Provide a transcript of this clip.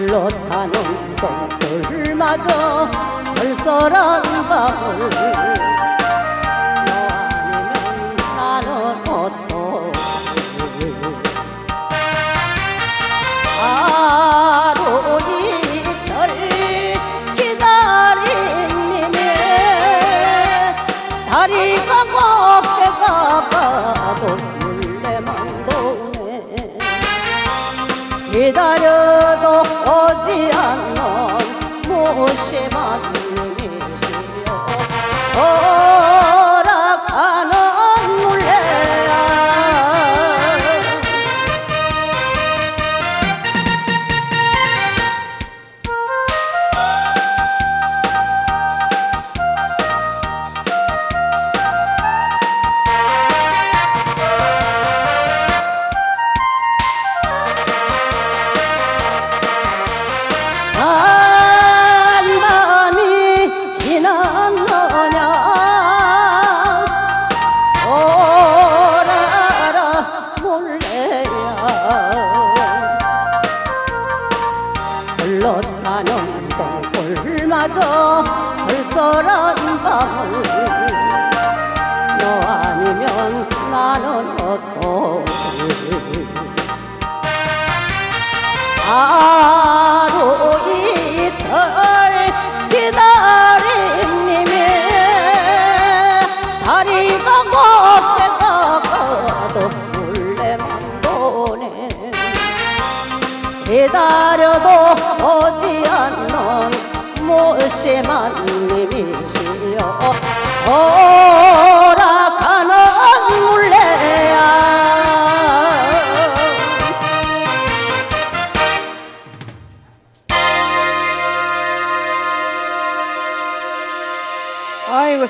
술로 타는 동굴마저 설설한 밤을 아니면 나는 어떠 하루 이틀 기다리네 다리가 뭐 먹게가 봐도 물레망도네. 기다려. 흘렀다는 똥꿀마저 설설한 밤을 너 아니면 나는 어떡해 하루 이틀 기다림님의 다리가 고 기다려도 오지 않는 무심한 님이시여. 오락하는 물레야. 아이고